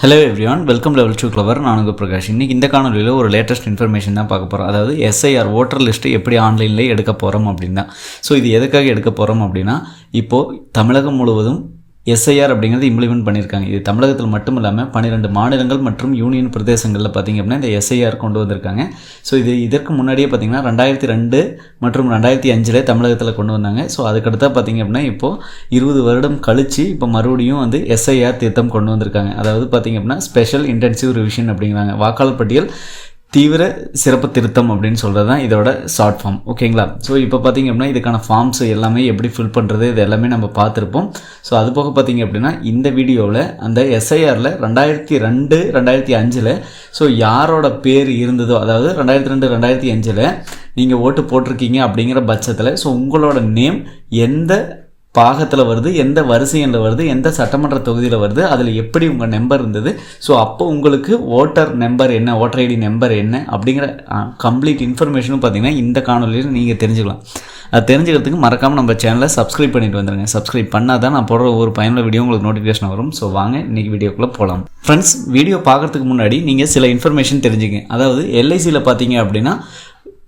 Hello everyone welcome level two clever நான் உங்கள் பிரகாஷ். இன்றைக்கி இந்த காணொலியில் ஒரு லேட்டஸ்ட் இன்ஃபர்மேஷன் தான் பார்க்க போகிறோம் அதாவது எஸ்ஐஆர் ஓட்டர் லிஸ்ட்டு எப்படி ஆன்லைனில் எடுக்க போகிறோம் அப்படின்னு. தான் ஸோ இது எதுக்காக எடுக்க போகிறோம் அப்படின்னா இப்போது தமிழகம் முழுவதும் எஸ்ஐஆர் அப்படிங்கிறது இம்ப்ளிமெண்ட் பண்ணியிருக்காங்க. இது தமிழகத்தில் மட்டும் இல்லாமல் பன்னிரெண்டு மாநிலங்கள் மற்றும் யூனியன் பிரதேசங்களில் பார்த்திங்க அப்படின்னா இந்த எஸ்ஐஆர் கொண்டு வந்திருக்காங்க. ஸோ இது இதற்கு முன்னாடியே பார்த்திங்கன்னா ரெண்டாயிரத்தி ரெண்டு மற்றும் ரெண்டாயிரத்தி அஞ்சில் தமிழகத்தில் கொண்டு வந்தாங்க. ஸோ அதுக்கடுத்தா பார்த்திங்க அப்படின்னா இப்போது இருபது வருடம் கழித்து இப்போ மறுபடியும் வந்து எஸ்ஐஆர் திட்டம் கொண்டு வந்திருக்காங்க. அதாவது பார்த்திங்க அப்படின்னா ஸ்பெஷல் இன்டென்சிவ் ரிவிஷன் அப்படிங்கிறாங்க. வாக்காளர் பட்டியல் தீவிர சிறப்பு திருத்தம் அப்படின்னு சொல்கிறது தான் இதோட ஷார்ட் ஃபார்ம் ஓகேங்களா ஸோ இப்போ பார்த்தீங்க அப்படின்னா இதுக்கான ஃபார்ம்ஸ் எல்லாமே எப்படி ஃபில் பண்ணுறது இது எல்லாமே நம்ம பார்த்துருப்போம். ஸோ அது போக பார்த்தீங்க அப்படின்னா இந்த வீடியோவில் அந்த எஸ்ஐஆரில் ரெண்டாயிரத்தி ரெண்டு ரெண்டாயிரத்தி அஞ்சில் ஸோ யாரோட பேர் இருந்ததோ அதாவது ரெண்டாயிரத்தி ரெண்டு ரெண்டாயிரத்தி அஞ்சில் நீங்கள் ஓட்டு போட்டிருக்கீங்க அப்படிங்கிற பட்சத்தில் ஸோ உங்களோட நேம் எந்த பாகத்தில் வருது எந்த வரிசையில் வருது எந்த சட்டமன்ற தொகுதியில் வருது அதில் எப்படி உங்கள் நம்பர் இருந்தது? ஸோ அப்போ உங்களுக்கு ஓட்டர் நம்பர் என்ன ஓட்டர் ஐடி நம்பர் என்ன அப்படிங்கிற கம்ப்ளீட் இன்ஃபர்மேஷனும் பார்த்தீங்கன்னா இந்த காணொலியில் நீங்கள் தெரிஞ்சுக்கலாம். அது தெரிஞ்சுக்கிறதுக்கு மறக்காமல் நம்ம சேனலை சப்ஸ்கிரைப் பண்ணிட்டு வந்துருங்க. சப்ஸ்கிரைப் பண்ணால் தான் நான் போடுற ஒரு பயனுள்ள வீடியோ உங்களுக்கு நோட்டிஃபிகேஷன் வரும். ஸோ வாங்க இன்றைக்கி வீடியோக்குள்ளே போகலாம் ஃப்ரெண்ட்ஸ் வீடியோ பார்க்குறதுக்கு முன்னாடி நீங்கள் சில இன்ஃபர்மேஷன் தெரிஞ்சுங்க. அதாவது எல்ஐசியில் பார்த்தீங்க அப்படின்னா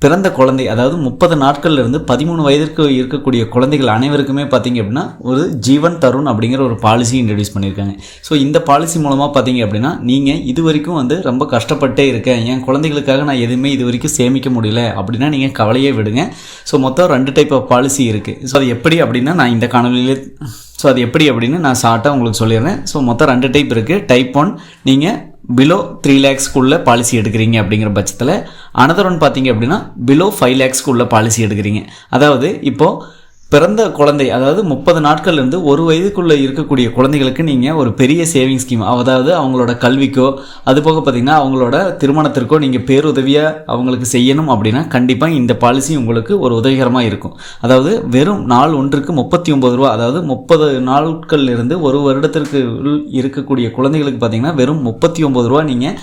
பிறந்த குழந்தை அதாவது முப்பது நாட்கள்ல இருந்து பதிமூணு வயதிற்கு இருக்கக்கூடிய குழந்தைகள் அனைவருக்குமே பார்த்தீங்க அப்படின்னா ஒரு ஜீவன் தருண் அப்படிங்கிற ஒரு பாலிசி இன்ட்ரடியூஸ் பண்ணியிருக்காங்க. ஸோ இந்த பாலிசி மூலமாக பார்த்தீங்க அப்படின்னா நீங்கள் இது வரைக்கும் வந்து ரொம்ப கஷ்டப்பட்டே இருக்கேன். என் குழந்தைகளுக்காக நான் எதுவுமே இது வரைக்கும் சேமிக்க முடியல அப்படின்னா நீங்கள் கவலையே விடுங்க. ஸோ மொத்தம் ரெண்டு டைப் ஆஃப் பாலிசி இருக்குது ஸோ அது எப்படி அப்படின்னா நான் இந்த காணொலியிலே ஸோ அது எப்படி அப்படின்னு நான் ஷார்ட்டாக உங்களுக்கு சொல்லிடுறேன். ஸோ மொத்தம் ரெண்டு டைப் இருக்குது டைப் ஒன் நீங்கள் பிலோ த்ரீ லேக்ஸ்க்குள்ளே பாலிசி எடுக்கிறீங்க அப்படிங்கிற பட்சத்தில் அனதர் ஒன் பார்த்தீங்க அப்படின்னா பிலோ ஃபைவ் லேக்ஸ்க்குள்ளே பாலிசி எடுக்கிறீங்க. அதாவது இப்போது பிறந்த குழந்தை அதாவது முப்பது நாட்கள்லேருந்து ஒரு வயதுக்குள்ளே இருக்கக்கூடிய குழந்தைகளுக்கு நீங்கள் ஒரு பெரிய சேவிங் ஸ்கீம் அதாவது அவங்களோட கல்விக்கோ அது போக பார்த்தீங்கன்னா அவங்களோட திருமணத்திற்கோ நீங்கள் பேருதவியாக அவங்களுக்கு செய்யணும் அப்படின்னா கண்டிப்பாக இந்த பாலிசி உங்களுக்கு ஒரு உதவிகரமாக இருக்கும். அதாவது வெறும் நாள் ஒன்றுக்கு முப்பத்தி ஒம்பது ரூபா அதாவது முப்பது நாட்கள்லேருந்து ஒரு வருடத்திற்கு இருக்கக்கூடிய குழந்தைகளுக்கு பார்த்தீங்கன்னா வெறும் முப்பத்தி ஒம்பது ரூபா நீங்கள்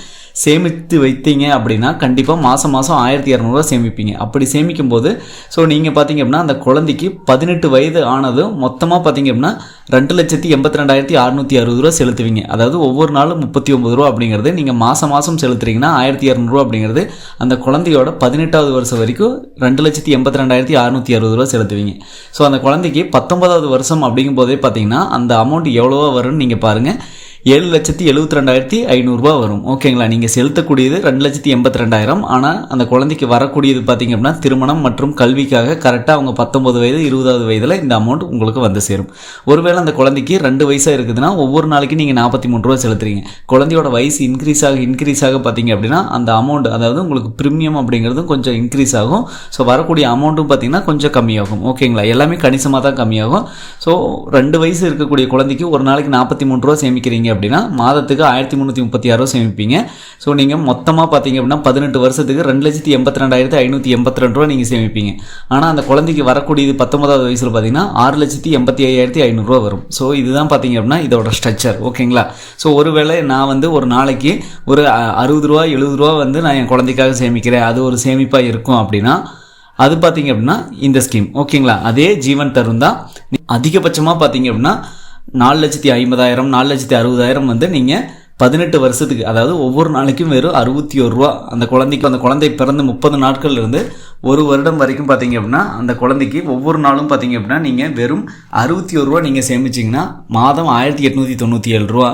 சேமித்து வைத்தீங்க அப்படின்னா கண்டிப்பாக மாதம் மாதம் ஆயிரத்தி இரநூறுவா சேமிப்பீங்க. அப்படி சேமிக்கும் போது ஸோ நீங்கள் பார்த்தீங்க அப்படின்னா அந்த குழந்தைக்கு பதினெட்டு வயது ஆனதும் மொத்தமாக பார்த்தீங்க அப்படின்னா ரெண்டு லட்சத்தி எண்பத்தி ரெண்டாயிரத்தி அறுநூற்றி அறுபது ரூபா செலுத்துவீங்க. அதாவது ஒவ்வொரு நாளும் முப்பத்தி ஒம்பது ரூபா அப்படிங்கிறது நீங்கள் மாதம் மாதம் செலுத்துறீங்கன்னா ஆயிரத்தி இரநூறுவா அப்படிங்கிறது அந்த குழந்தையோட பதினெட்டாவது வருஷம் வரைக்கும் ரெண்டு லட்சத்தி எண்பத்தி ரெண்டாயிரத்தி அறுநூற்றி அறுபது ரூபா செலுத்துவீங்க. ஸோ அந்த குழந்தைக்கு பத்தொன்பதாவது வருஷம் அப்படிங்கும் போதே பார்த்தீங்கன்னா அந்த அமௌண்ட் எவ்வளோவா வரும்னு நீங்கள் பாருங்கள் ஏழு லட்சத்தி எழுபத்தி ரெண்டாயிரத்தி ஐநூறுரூவா வரும். ஓகேங்களா? நீங்கள் செலுத்தக்கூடியது ரெண்டு லட்சத்தி எண்பத்தி ரெண்டாயிரம் ஆனால் அந்த குழந்தைக்கு வரக்கூடியது பார்த்தீங்க அப்படின்னா திருமணம் மற்றும் கல்விக்காக கரெக்டாக அவங்க பத்தொம்பது வயது இருபதாவது வயதில் இந்த அமௌண்ட் உங்களுக்கு வந்து சேரும். ஒருவேளை அந்த குழந்தைக்கு ரெண்டு வயசாக இருக்குதுன்னா ஒவ்வொரு நாளைக்கு நீங்கள் நாற்பத்தி மூணு ரூபா செலுத்துறீங்க. குழந்தையோட வயசு இன்க்ரீஸ் ஆக இன்க்ரீஸ் ஆக பார்த்தீங்க அப்படின்னா அந்த அமௌண்ட் அதாவது உங்களுக்கு ப்ரீமியம் அப்படிங்கிறதும் கொஞ்சம் இன்க்ரீஸ் ஆகும். ஸோ வரக்கூடிய அமௌண்ட்டும் பார்த்தீங்கன்னா கொஞ்சம் கம்மியாகும். ஓகேங்களா? எல்லாமே கணிசமாக தான் கம்மியாகும். ஸோ ரெண்டு வயசு இருக்கக்கூடிய குழந்தைக்கு ஒரு நாளைக்கு நாற்பத்தி மூணு ரூபா சேமிக்கிறீங்க அப்படின்னா மாதத்துக்கு ஆயிரத்தி முந்நூற்றி முப்பத்தி ஆறு சேமிப்பீங்க. ஸோ நீங்கள் மொத்தமாக பார்த்தீங்க அப்படின்னா பதினெட்டு வருஷத்துக்கு ரெண்டு லட்சத்தி எண்பத்தி ரெண்டாயிரத்தி ஐநூற்றி எண்பத்தி ரெண்டு ரூபா நீங்கள் சேமிப்பீங்க. ஆனால் அந்த குழந்தைக்கு வரக்கூடியது பத்தொன்பதாவது வயசில் பார்த்தீங்கன்னா ஆறு லட்சத்தி எண்பத்தி ஐயாயிரத்தி ஐநூறுரூவா வரும். ஸோ இதுதான் பார்த்தீங்க அப்படின்னா இதோட ஸ்ட்ரக்சர் ஓகேங்களா ஸோ ஒருவேளை நான் வந்து ஒரு நாளைக்கு ஒரு அறுபது ரூபா எழுபது ரூபா வந்து நான் என் குழந்தைக்காக சேமிக்கிறேன். அது ஒரு சேமிப்பாக இருக்கும் அப்படின்னா அது பார்த்தீங்க அப்படின்னா இந்த ஸ்கீம் ஓகேங்களா அதே ஜீவன் தரும் தான். அதிகபட்சமாக பார்த்தீங்க அப்படின்னா நாலு லட்சத்தி ஐம்பதாயிரம் நாலு லட்சத்தி அறுபதாயிரம் வந்து நீங்கள் பதினெட்டு வருஷத்துக்கு அதாவது ஒவ்வொரு நாளைக்கும் வெறும் அறுபத்தி ஒரு ரூபா. அந்த குழந்தைக்கு அந்த குழந்தை பிறந்து முப்பது நாட்கள்லேருந்து ஒரு வருடம் வரைக்கும் பார்த்தீங்க அப்படின்னா அந்த குழந்தைக்கு ஒவ்வொரு நாளும் பார்த்தீங்க அப்படின்னா நீங்கள் வெறும் அறுபத்தி ஒரு ரூபா நீங்கள் சேமிச்சிங்கன்னா மாதம் ஆயிரத்தி எட்நூற்றி தொண்ணூற்றி ஏழு ரூபா.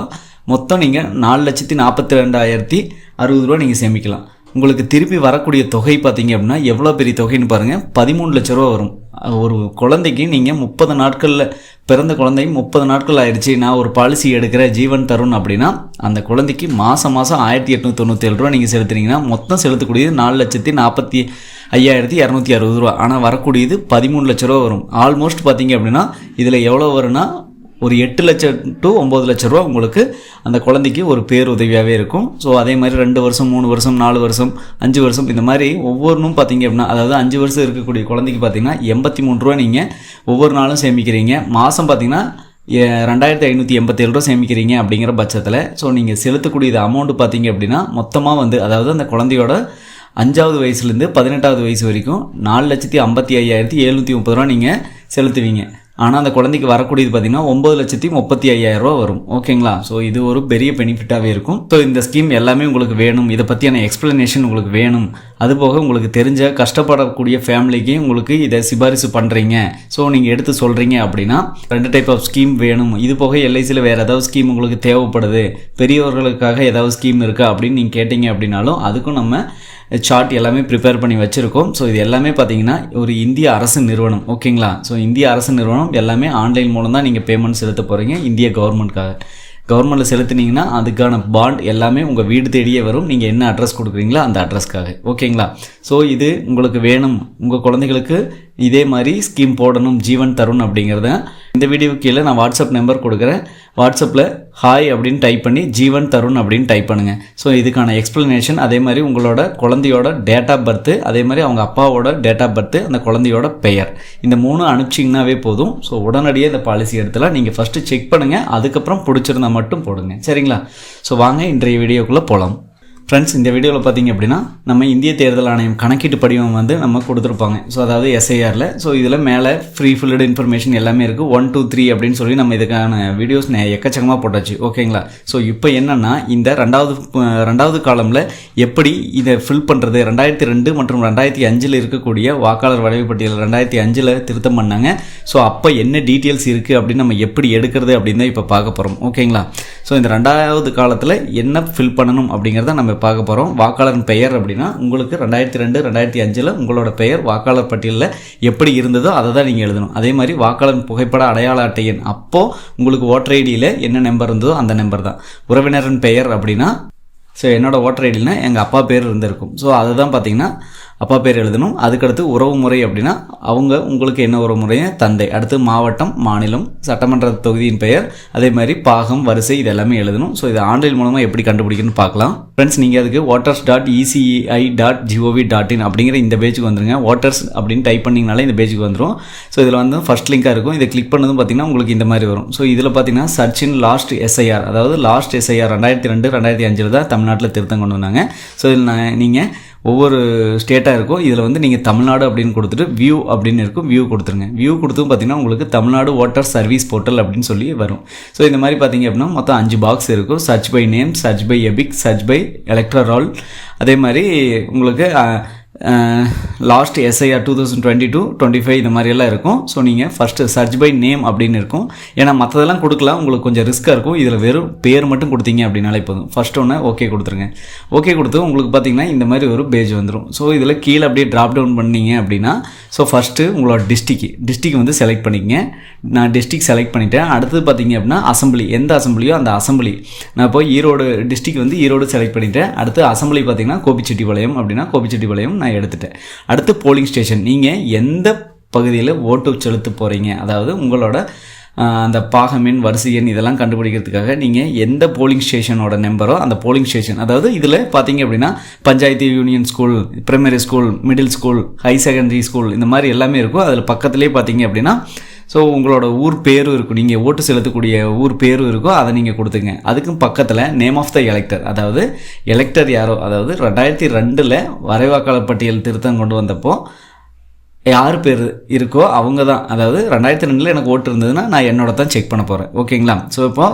மொத்தம் நீங்கள் நாலு லட்சத்தி நாற்பத்தி ரெண்டாயிரத்தி அறுபது ரூபா நீங்கள் சேமிக்கலாம். உங்களுக்கு திருப்பி வரக்கூடிய தொகை பார்த்தீங்க அப்படின்னா எவ்வளோ பெரிய தொகைன்னு பாருங்கள் பதிமூணு லட்ச ரூபா வரும். ஒரு குழந்தைக்கு நீங்கள் முப்பது நாட்களில் பிறந்த குழந்தைக்கு முப்பது நாட்கள் ஆயிடுச்சு நான் ஒரு பாலிசி எடுக்கிற ஜீவன் தருண் அப்படின்னா அந்த குழந்தைக்கு மாதம் மாதம் ஆயிரத்தி எட்நூற்றி தொண்ணூற்றி ரூபா நீங்கள் செலுத்துனீங்கன்னா மொத்தம் செலுத்தக்கூடியது நாலு லட்சத்தி நாற்பத்தி ஐயாயிரத்தி இரநூத்தி அறுபது ரூபா. ஆனால் வரக்கூடியது பதிமூணு லட்ச ரூபா வரும். ஆல்மோஸ்ட் பார்த்தீங்க அப்படின்னா இதில் எவ்வளோ வரும்னா ஒரு எட்டு லட்சம் டு ஒம்பது லட்ச ரூபா உங்களுக்கு அந்த குழந்தைக்கு ஒரு பேருதவியாகவே இருக்கும். ஸோ அதே மாதிரி ரெண்டு வருஷம் மூணு வருஷம் நாலு வருஷம் அஞ்சு வருஷம் இந்த மாதிரி ஒவ்வொன்றும் பார்த்தீங்க அப்படின்னா அதாவது அஞ்சு வருஷம் இருக்கக்கூடிய குழந்தைக்கு பார்த்தீங்கன்னா எண்பத்தி மூணு ரூபா நீங்கள் ஒவ்வொரு நாளும் சேமிக்கிறீங்க. மாதம் பார்த்தீங்கன்னா ரெண்டாயிரத்தி ஐநூற்றி எண்பத்தேழு ரூபா சேமிக்கிறீங்க அப்படிங்கிற பட்சத்தில். ஸோ நீங்கள் செலுத்தக்கூடிய அமௌண்ட்டு பார்த்தீங்க அப்படின்னா மொத்தமாக வந்து அதாவது அந்த குழந்தையோட அஞ்சாவது வயசுலேருந்து பதினெட்டாவது வயசு வரைக்கும் நாலு லட்சத்தி ஐம்பத்தி ஐயாயிரத்தி எழுநூற்றி முப்பது ரூபா நீங்கள் செலுத்துவீங்க. ஆனால் அந்த குழந்தைக்கு வரக்கூடியது பார்த்தீங்கன்னா ஒம்பது லட்சத்தி முப்பத்தி ஐயாயிரம் ரூபா வரும். ஓகேங்களா? ஸோ இது ஒரு பெரிய பெனிஃபிட்டாகவே இருக்கும். ஸோ இந்த ஸ்கீம் எல்லாமே உங்களுக்கு வேணும். இதை பற்றியான எக்ஸ்ப்ளனேஷன் உங்களுக்கு வேணும். அதுபோக உங்களுக்கு தெரிஞ்ச கஷ்டப்படக்கூடிய ஃபேமிலிக்கு உங்களுக்கு இதை சிபாரிசு பண்ணுறீங்க ஸோ நீங்கள் எடுத்து சொல்கிறீங்க அப்படின்னா ரெண்டு டைப் ஆஃப் ஸ்கீம் வேணும். இது போக எல்ஐசியில் வேறு ஏதாவது ஸ்கீம் உங்களுக்கு தேவைப்படுது? பெரியவர்களுக்காக ஏதாவது ஸ்கீம் இருக்கா அப்படின்னு நீங்கள் கேட்டிங்க அப்படின்னாலும் அதுக்கும் நம்ம சார்ட் எல்லாமே ப்ரிப்பேர் பண்ணி வச்சுருக்கோம். ஸோ இது எல்லாமே பார்த்தீங்கன்னா ஒரு இந்திய அரசு நிறுவனம். ஓகேங்களா ஸோ இந்திய அரசு நிறுவனம் எல்லாமே ஆன்லைன் மூலம் தான் நீங்கள் பேமெண்ட் செலுத்த போகிறீங்க இந்திய கவர்மெண்ட்காக கவர்மெண்ட்டில் செலுத்துனீங்கன்னா அதுக்கான பாண்ட் எல்லாமே உங்கள் வீடு தேடியே வரும். நீங்கள் என்ன அட்ரஸ் கொடுக்குறீங்களோ அந்த அட்ரஸ்க்காக ஓகேங்களா ஸோ இது உங்களுக்கு வேணும். உங்கள் குழந்தைகளுக்கு இதே மாதிரி ஸ்கீம் போடணும் ஜீவன் தருண் அப்படிங்கிறத இந்த வீடியோ கீழே நான் வாட்ஸ்அப் நம்பர் கொடுக்குறேன். வாட்ஸ்அப்பில் ஹாய் அப்படின்னு டைப் பண்ணி ஜீவன் தருண் அப்படின்னு டைப் பண்ணுங்கள் ஸோ இதுக்கான எக்ஸ்ப்ளனேஷன் அதே மாதிரி உங்களோட குழந்தையோட டேட் ஆஃப் பர்த்து அதே மாதிரி அவங்க அப்பாவோட டேட் ஆஃப் பர்த்து அந்த குழந்தையோட பெயர். இந்த மூணு அனுப்பிச்சிங்கனாவே போதும். ஸோ உடனடியே இந்த பாலிசி எடுத்துலாம் நீங்கள் ஃபஸ்ட்டு செக் பண்ணுங்கள் அதுக்கப்புறம் பிடிச்சிருந்தா மட்டும் போடுங்க. சரிங்களா? ஸோ வாங்க இன்றைய வீடியோக்குள்ளே போகலாம் ஃப்ரெண்ட்ஸ் இந்த வீடியோவில் பார்த்தீங்க அப்படின்னா நம்ம இந்திய தேர்தல் ஆணையம் கணக்கீட்டு படிவம் வந்து நம்ம கொடுத்துருப்பாங்க. ஸோ அதாவது எஸ்ஐஆரில் ஸோ இதில் மேலே ஃப்ரீ ஃபில்டு இன்ஃபர்மேஷன் எல்லாமே இருக்குது ஒன் டூ த்ரீ அப்படின்னு சொல்லி நம்ம இதுக்கான வீடியோஸ் எக்கச்சக்கமாக போட்டாச்சு. ஓகேங்களா ஸோ இப்போ என்னென்னா இந்த ரெண்டாவது ரெண்டாவது காலமில் எப்படி இதை ஃபில் பண்ணுறது ரெண்டாயிரத்தி ரெண்டு மற்றும் ரெண்டாயிரத்தி அஞ்சில் இருக்கக்கூடிய வாக்காளர் வரைவு பட்டியல் ரெண்டாயிரத்தி அஞ்சில் திருத்தம் பண்ணாங்க. ஸோ அப்போ என்ன டீட்டெயில்ஸ் இருக்குது அப்படின்னு நம்ம எப்படி எடுக்கிறது அப்படின்னு தான் இப்போ பார்க்க போகிறோம் ஓகேங்களா ஸோ இந்த ரெண்டாவது காலத்தில் என்ன ஃபில் பண்ணணும் அப்படிங்கிறத நம்ம பார்க்க போகிறோம் வாக்காளரின் பெயர் அப்படின்னா உங்களுக்கு ரெண்டாயிரத்தி ரெண்டு ரெண்டாயிரத்தி அஞ்சில் உங்களோட பெயர் வாக்காளர் பட்டியலில் எப்படி இருந்ததோ அதை தான் நீங்கள் எழுதணும். அதே மாதிரி வாக்காளர் புகைப்பட அடையாள அட்டை எண். அப்போது உங்களுக்கு ஓட்டர் ஐடியில் என்ன நம்பர் இருந்ததோ அந்த நம்பர் தான். உறவினரின் பெயர் அப்படின்னா ஸோ என்னோடய ஓட்டர் ஐடினா எங்கள் அப்பா பேர் இருந்திருக்கும். ஸோ அதுதான் பார்த்தீங்கன்னா அப்பா பேர் எழுதணும். அதுக்கடுத்து உறவு முறை அப்படின்னா அவங்க உங்களுக்கு என்ன உறவு முறையும் தந்தை. அடுத்து மாவட்டம் மாநிலம் சட்டமன்ற தொகுதியின் பெயர். அதே மாதிரி பாகம் வரிசை இது எல்லாமே எழுதணும். ஸோ இது ஆன்லைன் மூலமாக எப்படி கண்டுபிடிக்கணும்னு பார்க்கலாம். ஃப்ரெண்ட்ஸ் நீங்கள் அதுக்கு voters dot ECI dot GOV dot in அப்படிங்கிற இந்த பேஜுக்கு வந்துருங்க. வாட்டர்ஸ் அப்படின்னு டைப் பண்ணிங்கனாலே இந்த பேஜுக்கு வந்துடும் ஸோ இதில் வந்து ஃபஸ்ட் லிங்காக இருக்கும். இதை கிளிக் பண்ணதும் பார்த்தீங்கன்னா உங்களுக்கு இந்த மாதிரி வரும். ஸோ இதில் பார்த்தீங்கன்னா சர்ச் இன் லாஸ்ட் எஸ்ஐஆர் அதாவது லாஸ்ட் எஸ்ஐஆர் ரெண்டாயிரத்தி ரெண்டு ரெண்டாயிரத்தி அஞ்சில் தான் தமிழ்நாட்டில் திருத்தம் கொண்டு வந்தாங்க. ஸோ இதில் நான் நீங்கள் ஒவ்வொரு ஸ்டேட்டாக இருக்கும். இதில் வந்து நீங்கள் தமிழ்நாடு அப்படின்னு கொடுத்துட்டு வியூ அப்படின்னு இருக்கும். வியூ கொடுத்துருங்க. வியூ கொடுத்தும் பார்த்தீங்கன்னா உங்களுக்கு தமிழ்நாடு வாட்டர் சர்வீஸ் போர்ட்டல் அப்படின்னு சொல்லி வரும். ஸோ இந்த மாதிரி பார்த்தீங்க அப்படின்னா மொத்தம் அஞ்சு பாக்ஸ் இருக்கும். Search by name search by EPIC search by electoral அதே மாதிரி உங்களுக்கு last SIR two thousand twenty two twenty five இந்த மாதிரியெல்லாம் இருக்கும். ஸோ நீங்கள் ஃபஸ்ட்டு சர்ச் பை நேம் அப்படின்னு இருக்கும். ஏன்னா மற்றதெல்லாம் கொடுக்கலாம் உங்களுக்கு கொஞ்சம் ரிஸ்க்காக இருக்கும். இதில் வெறும் பேர் மட்டும் கொடுத்தீங்க அப்படின்னாலே போதும். ஃபஸ்ட் ஒன்று ஓகே கொடுத்துருங்க. ஓகே கொடுத்து உங்களுக்கு பார்த்தீங்கன்னா இந்த மாதிரி ஒரு பேஜ் வந்துடும் ஸோ இதில் கீழே அப்படியே ட்ராப் டவுன் பண்ணீங்க அப்படின்னா ஸோ ஃபஸ்ட்டு உங்களோட டிஸ்ட்ரிக் டிஸ்ட்ரிக் வந்து செலக்ட் பண்ணிக்கங்க. நான் டிஸ்ட்ரிக் செலக்ட் பண்ணிட்டேன். அடுத்தது பார்த்தீங்க அப்படின்னா அசம்பிளி எந்த அசம்பிளியோ அந்த அசம்பிளி நான் இப்போ ஈரோடு டிஸ்ட்ரிக் வந்து ஈரோடு செலக்ட் பண்ணிட்டேன். அடுத்து அசம்பிளி பார்த்தீங்கன்னா கோபிச்செட்டிப்பாளையம் அப்படின்னா கோபிச்செட்டிப்பாளையம் நான் எடுத்துட்டேன். அடுத்து போலிங் ஸ்டேஷன் நீங்கள் எந்த பகுதியில் ஓட்டு செலுத்த போகிறீங்க அதாவது உங்களோட அந்த பாகமின் வரிசை எண் இதெல்லாம் கண்டுபிடிக்கிறதுக்காக நீங்கள் எந்த போலிங் ஸ்டேஷனோட நம்பரோ அந்த போலிங் ஸ்டேஷன் அதாவது இதில் பார்த்தீங்க அப்படின்னா panchayat union school primary school middle school high secondary school இந்த மாதிரி எல்லாமே இருக்கும். அதில் பக்கத்துலேயே பார்த்தீங்க அப்படின்னா ஸோ உங்களோட ஊர் பேரும் இருக்கும். நீங்கள் ஓட்டு செலுத்தக்கூடிய ஊர் பேரும் இருக்கோ அதை நீங்கள் கொடுத்துங்க. அதுக்கும் பக்கத்தில் நேம் ஆஃப் த எலெக்டர் அதாவது எலெக்டர் யாரோ? அதாவது ரெண்டாயிரத்தி ரெண்டில் வரைவாக்காளர் பட்டியல் திருத்தம் கொண்டு வந்தப்போ யார் பேர் இருக்கோ அவங்க தான் அதாவது ரெண்டாயிரத்தி ரெண்டில் எனக்கு ஓட்டு இருந்ததுன்னா நான் என்னோட தான் செக் பண்ண போகிறேன் ஓகேங்களா? ஸோ இப்போ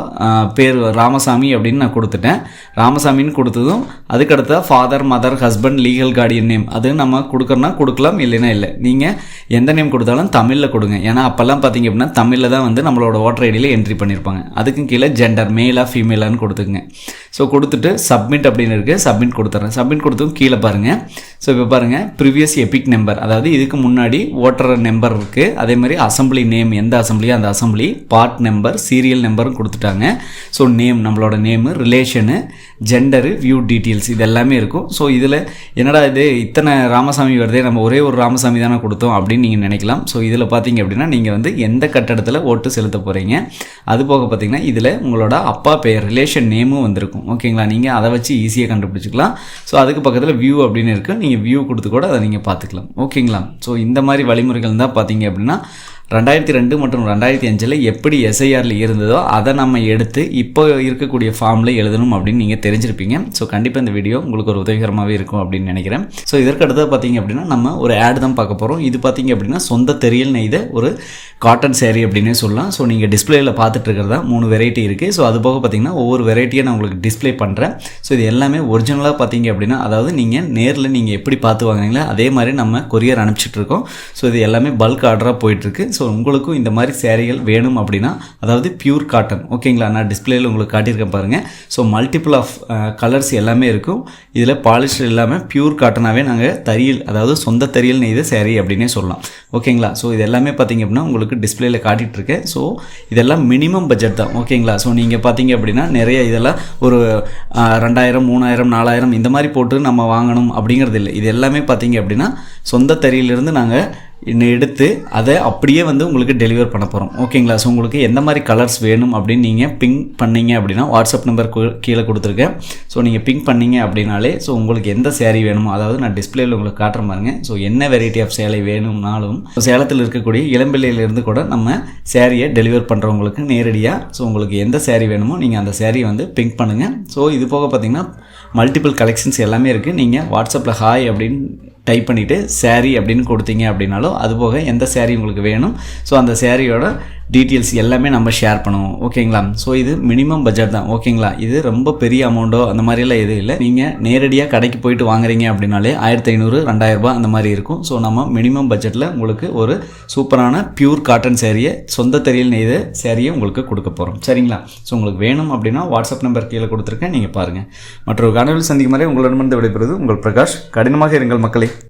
பேர் ராமசாமி அப்படின்னு நான் கொடுத்துட்டேன். ராமசாமின்னு கொடுத்ததும் அதுக்கடுத்த father mother husband legal guardian name அது நம்ம கொடுக்குறோன்னா கொடுக்கலாம் இல்லைன்னா இல்லை. நீங்கள் எந்த நேம் கொடுத்தாலும் தமிழில் கொடுங்க. ஏன்னா அப்போல்லாம் பார்த்தீங்க அப்படின்னா தமிழில் தான் வந்து நம்மளோட ஓட்டர் ஐடியில் என்ட்ரி பண்ணியிருப்பாங்க அதுக்கும் கீழே ஜெண்டர் மேலாக ஃபீமேலான்னு கொடுத்துக்குங்க. ஸோ கொடுத்துட்டு சப்மிட் அப்படின்னு இருக்குது சப்மிட் கொடுத்துட்றேன் சப்மிட் கொடுத்தும் கீழே பாருங்கள் ஸோ இப்போ பாருங்கள் ப்ரிவியஸ் எபிக் நம்பர் அதாவது இதுக்கு முன்னாடி ஓட்டர் நம்பர் இருக்குது அதே மாதிரி அசம்பிளி நேம் எந்த அசம்பிளியோ அந்த அசம்பிளி பார்ட் நம்பர் சீரியல் நம்பரும் கொடுத்துட்டாங்க. ஸோ நேம் நம்மளோட name relation gender view details இது எல்லாமே இருக்கும். ஸோ இதில் என்னடா இது இத்தனை ராமசாமி வருதே நம்ம ஒரே ஒரு ராமசாமி தானே கொடுத்தோம் அப்படின்னு நீங்கள் நினைக்கலாம். ஸோ இதில் பார்த்தீங்க அப்படின்னா நீங்கள் வந்து எந்த கட்டடத்தில் ஓட்டு செலுத்த போகிறீங்க அது போக பார்த்தீங்கன்னா இதில் உங்களோட அப்பா பெயர் ரிலேஷன் நேமும் வந்திருக்கும். ஓகேங்களா நீங்கள் அதை வச்சு ஈஸியாக கண்டுபிடிச்சிக்கலாம். ஸோ அதுக்கு பக்கத்தில் வியூ அப்படின்னு இருக்குது நீங்கள் வியூ கொடுத்து கூட அதை நீங்கள் பார்த்துக்கலாம். ஓகேங்களா ஸோ இந்த மாதிரி வழிமுறைகள் தான் பார்த்தீங்க அப்படின்னா ரெண்டாயிரத்தி ரெண்டு மற்றும் ரெண்டாயிரத்தி அஞ்சில் எப்படி எஸ்ஐஆரில் இருந்ததோ அதை நம்ம எடுத்து இப்போ இருக்கக்கூடிய ஃபார்மில் எழுதணும் அப்படின்னு நீங்கள் தெரிஞ்சிருப்பீங்க. ஸோ கண்டிப்பாக இந்த வீடியோ உங்களுக்கு ஒரு உதவிகரமாகவே இருக்கும் அப்படின்னு நினைக்கிறேன். ஸோ இதற்கு அடுத்தது பார்த்தீங்க அப்படின்னா நம்ம ஒரு ஆட் தான் பார்க்க போகிறோம் இது பார்த்தீங்க அப்படின்னா சொந்த தெரியல் நெய்த ஒரு காட்டன் சேரீ அப்படின்னே சொல்லலாம். ஸோ நீங்கள் டிஸ்பிளேயில் பார்த்துட்டு இருக்கிறதா மூணு வெரைட்டி இருக்குது ஸோ அது போக பார்த்தீங்கன்னா ஒவ்வொரு வெரைட்டியை நான் உங்களுக்கு டிஸ்ப்ளே பண்ணுறேன் ஸோ இது எல்லாமே ஒரிஜினலாக பார்த்தீங்க அப்படின்னா அதாவது நீங்கள் நேரில் நீங்கள் எப்படி பார்த்து வாங்குறீங்களோ அதே மாதிரி நம்ம கொரியர் அனுப்பிச்சிட்ருக்கோம் ஸோ இது எல்லாமே பல்க் ஆர்டராக போயிட்டுருக்கு ஸோ ஸோ உங்களுக்கும் இந்த மாதிரி சேரீகள் வேணும் அப்படின்னா அதாவது பியூர் காட்டன் ஓகேங்களா நான் டிஸ்பிளேயில் உங்களுக்கு காட்டியிருக்கேன் பாருங்கள் ஸோ மல்டிபிள் ஆஃப் கலர்ஸ் எல்லாமே இருக்கும். இதில் பாலிஸ்டர் இல்லாமல் பியூர் காட்டனாகவே நாங்கள் தறியல் அதாவது சொந்த தறியல் நெய்த சேரீ அப்படின்னே சொல்லலாம். ஓகேங்களா ஸோ இது எல்லாமே பார்த்தீங்க அப்படின்னா உங்களுக்கு டிஸ்பிளேல காட்டிகிட்ருக்கேன் ஸோ இதெல்லாம் மினிமம் பட்ஜெட் தான். ஓகேங்களா ஸோ நீங்கள் பார்த்தீங்க அப்படின்னா நிறைய இதெல்லாம் ஒரு ரெண்டாயிரம் மூணாயிரம் நாலாயிரம் இந்த மாதிரி போட்டு நம்ம வாங்கணும் அப்படிங்கிறது இல்லை இது எல்லாமே பார்த்தீங்க அப்படின்னா சொந்த தறியிலிருந்து நாங்கள் எடுத்து அதை அப்படியே வந்து உங்களுக்கு டெலிவர் பண்ண போகிறோம் ஓகேங்களா ஸோ உங்களுக்கு எந்த மாதிரி கலர்ஸ் வேணும் அப்படின்னு நீங்கள் பிங்க் பண்ணீங்க அப்படின்னா வாட்ஸ்அப் நம்பர் கீழே கொடுத்துருக்கேன். ஸோ நீங்கள் பிங்க் பண்ணீங்க அப்படின்னாலே ஸோ உங்களுக்கு எந்த சேரீ வேணுமோ அதாவது நான் டிஸ்பிளேயில் உங்களுக்கு காட்டுற பாருங்க. ஸோ என்ன வெரைட்டி ஆஃப் சேலை வேணும்னாலும் சேலத்தில் இருக்கக்கூடிய இளம்பிள்ளையிலேருந்து கூட நம்ம சேரீயை டெலிவர் பண்ணுறவங்களுக்கு நேரடியாக ஸோ உங்களுக்கு எந்த சேரீ வேணுமோ நீங்கள் அந்த சேரீ வந்து பிங்க் பண்ணுங்கள் ஸோ இது போக பார்த்தீங்கன்னா மல்டிபிள் கலெக்ஷன்ஸ் எல்லாமே இருக்குது நீங்கள் வாட்ஸ்அப்பில் ஹாய் அப்படின்னு டைப் பண்ணிவிட்டு சேரீ அப்படின்னு கொடுத்தீங்க அப்படின்னாலும் அது போக எந்த சேரீ உங்களுக்கு வேணும்? ஸோ அந்த சேரீயோட டீட்டெயில்ஸ் எல்லாமே நம்ம ஷேர் பண்ணுவோம். ஓகேங்களா ஸோ இது மினிமம் பட்ஜெட் தான். ஓகேங்களா இது ரொம்ப பெரிய அமௌண்ட்டோ அந்த மாதிரிலாம் எதுவும் இல்லை. நீங்கள் நேரடியாக கடைக்கு போயிட்டு வாங்குறீங்க அப்படின்னாலே ஆயிரத்தி ஐநூறு ரெண்டாயிரரூபா அந்த மாதிரி இருக்கும். ஸோ நம்ம மினிமம் பட்ஜெட்டில் உங்களுக்கு ஒரு சூப்பரான பியூர் காட்டன் சேரீயை சொந்த தெரியல் நெய்த சேரீயை உங்களுக்கு கொடுக்க போகிறோம் சரிங்களா? ஸோ உங்களுக்கு வேணும் அப்படின்னா வாட்ஸ்அப் நம்பர் கீழே கொடுத்துருக்கேன். நீங்கள் பாருங்கள் மற்றொரு கனவில் சந்திக்கும் வரை உங்களிடமிருந்து விடைபெறுவது உங்கள் பிரகாஷ். கடினமாக இருங்கள் மக்களே.